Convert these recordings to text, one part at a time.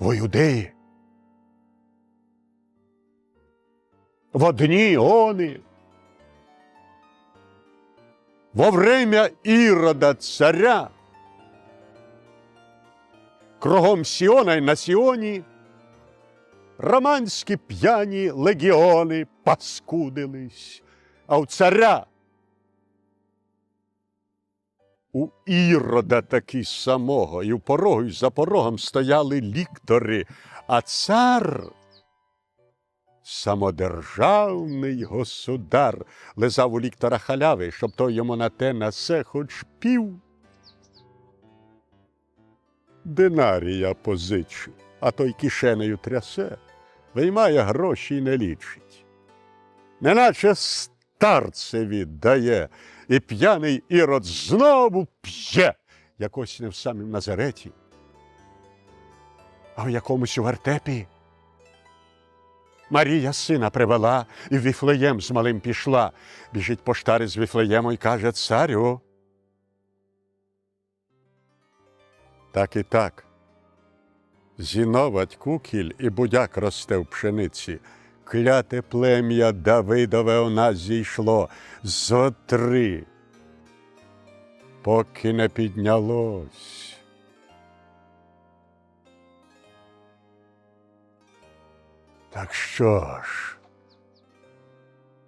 в Юдеї. В одні они. Во время Ірода царя кругом Сіона й на Сіоні романські п'яні легіони паскудились, а у царя у Ірода таки самого, і в порогу, і за порогом стояли ліктори, а цар самодержавний государ лизав у ліктора халяви, щоб той йому на те на се хоч пів. Динарія позичив, а той кишенею трясе, виймає гроші й не лічить. Неначе старцеві дає, і п'яний ірод знову п'є, якось не в самім Назареті, а в якомусь у вертепі. Марія сина привела і в Віфлеєм з малим пішла. Біжить поштар із Віфлеєму і каже царю. Так і так. Зіновать кукіль і будяк росте в пшениці. Кляте плем'я Давидове у нас зійшло зо три, поки не піднялось. Так що ж,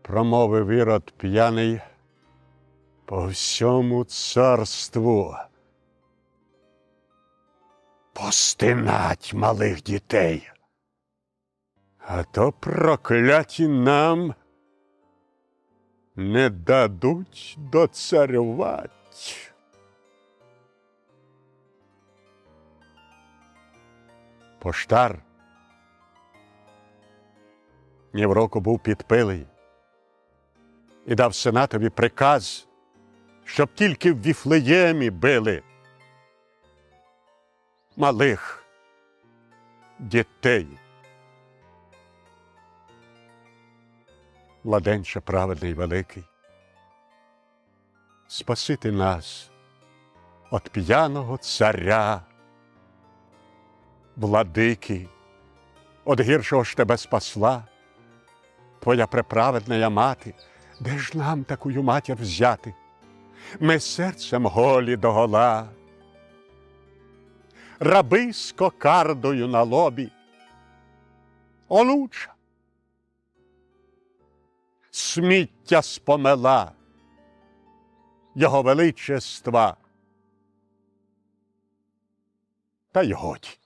промовив ірод п'яний по всьому царству. Постинать малих дітей. А то прокляті нам не дадуть доцарювать. Поштар ні в року був підпилий і дав сенатові приказ, щоб тільки в Віфлеємі били малих дітей. Младенче праведний великий, спасити нас от п'яного царя, владики, от гіршого ж тебе спасла, твоя преправедна мати, де ж нам такую матір взяти? Ми серцем голі догола, раби з кокардою на лобі, онуча, сміття спомела його величества. Та й годі.